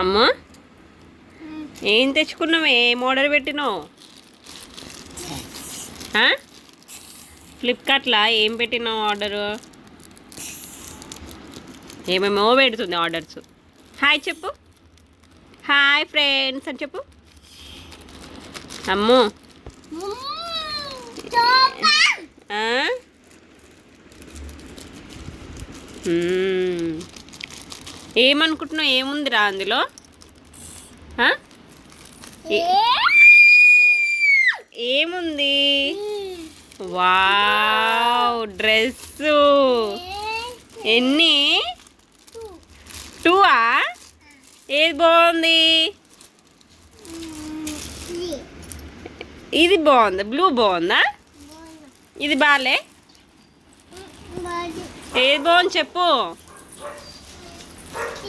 అమ్మా ఏం తెచ్చుకున్నావు? ఏం ఆర్డర్ పెట్టినావు? ఫ్లిప్కార్ట్లో ఏం పెట్టినావు ఆర్డరు ఏమేమో పెడుతుంది ఆర్డర్స్ హాయ్ చెప్పు. హాయ్ ఫ్రెండ్స్ అని చెప్పు. అమ్ము. ఆ? Hmm. ఏమనుకుంటున్నావు? ఏముందిరా అందులో? ఏముంది? Wow dress. ఎన్ని? టూవా? ఏది బాగుంది? ఇది బాగుంది. బ్లూ బాగుందా? ఇది బాలే? ఏది బాగుంది చెప్పు.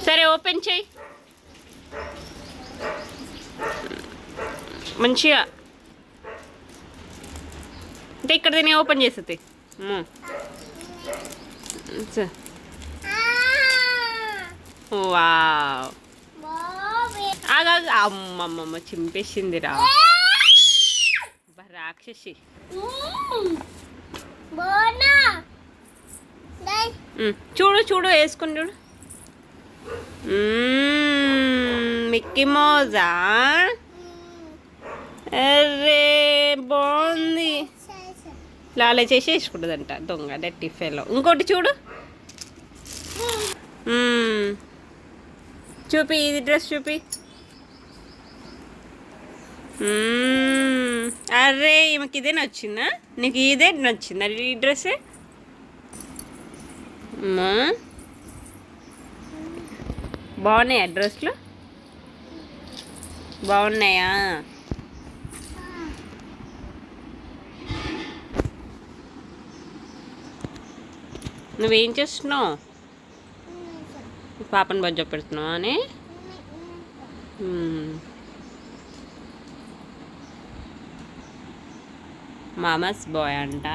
సరే ఓపెన్ చేయి. మంచిగా. అంటే ఇక్కడ నేను ఓపెన్ చేస్తుంది వావ్. ఆగా అమ్మమ్మమ్మ చింపేసిందిరా. రాక్షసి. చూడు చూడు వేసుకుని చూడు. మిక్కీ మోజా అరే బాగుంది లాలే చేసి వేసుకుంటుందంట దొంగ డట్టి ఫెలో ఇంకోటి చూడు చూపి ఇది డ్రెస్ చూపి అరే ఈమెకి ఇదే నచ్చిందా నీకు ఇదే నచ్చిందా ఈ డ్రెస్సే అమ్మా బాగున్నాయా డ్రెస్లు బాగున్నాయా? నువ్వేం చేస్తున్నావు? పాపని బజ్జ పెడుతున్నావా అని? మామస్ బాయ్ అంట.